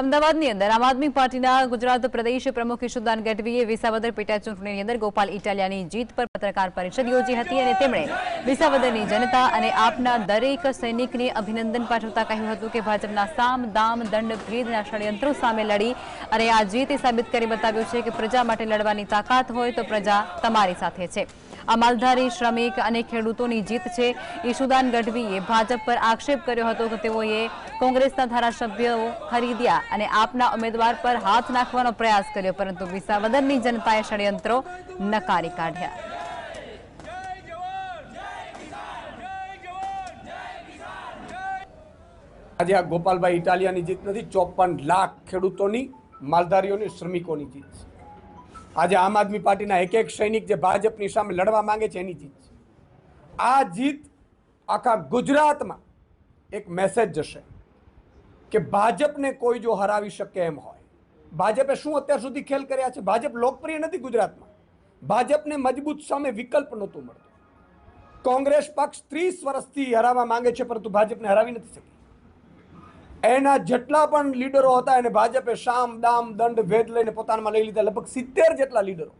અમદાવાદની અંદર આમ આદમી પાર્ટીના ગુજરાત પ્રદેશ પ્રમુખ ઈશુદાન ગઢવીએ વિસાવદર પેટા ચૂંટણીની અંદર ગોપાલ ઇટાલિયાની જીત પર પત્રકાર પરિષદ યોજી હતી અને તેમણે વિસાવદરની જનતા અને આપના દરેક સૈનિકને અભિનંદન પાઠવતા કહ્યું હતું કે ભાજપના સામ, દામ, દંડ ભેદના ષડયંત્રો સામે લડી અને આ જીતે સાબિત કરી બતાવ્યું છે કે પ્રજા માટે લડવાની તાકાત હોય તો પ્રજા તમારી સાથે છે. આ માલધારી શ્રમિક અને ખેડૂતોની જીત છે. ઈશુદાન ગઢવીએ ભાજપ પર આક્ષેપ કર્યો હતો કે તેઓએ કોંગ્રેસના ધારાસભ્યો ખરીદ્યા. અને આપના ઉમેદવાર પર હાથ નાખવાનો પ્રયાસ કર્યો, પરંતુ વિસાવદરની જનતાએ ષડયંત્રો નકારી કાઢ્યા. આજે આ ગોપાલભાઈ ઇટાલિયાની જીત નથી, ચોપન લાખ ખેડૂતોની, માલધારીઓની, શ્રમિકોની જીત છે. આજે આમ આદમી પાર્ટીના એક એક સૈનિક જે ભાજપની સામે લડવા માંગે છે, એની જીત છે. આ જીત આખા ગુજરાતમાં એક મેસેજ જશે. કે ભાજપને કોઈ જો હરાવી શકે એમ હોય. ભાજપે શું અત્યાર સુધી ખેલ કર્યા છે? ભાજપ લોકપ્રિય નથી ગુજરાતમાં. ભાજપને મજબૂત સામે વિકલ્પ નહોતું મળતું. કોંગ્રેસ પક્ષ ત્રીસ વર્ષથી હરાવવા માંગે છે, પરંતુ ભાજપને હરાવી નથી શકી. એના જેટલા પણ લીડરો હતા, એને ભાજપે શામ, દામ, દંડ, ભેદ લઈને પોતાનામાં લઈ લીધા. લગભગ સિત્તેર જેટલા લીડરો.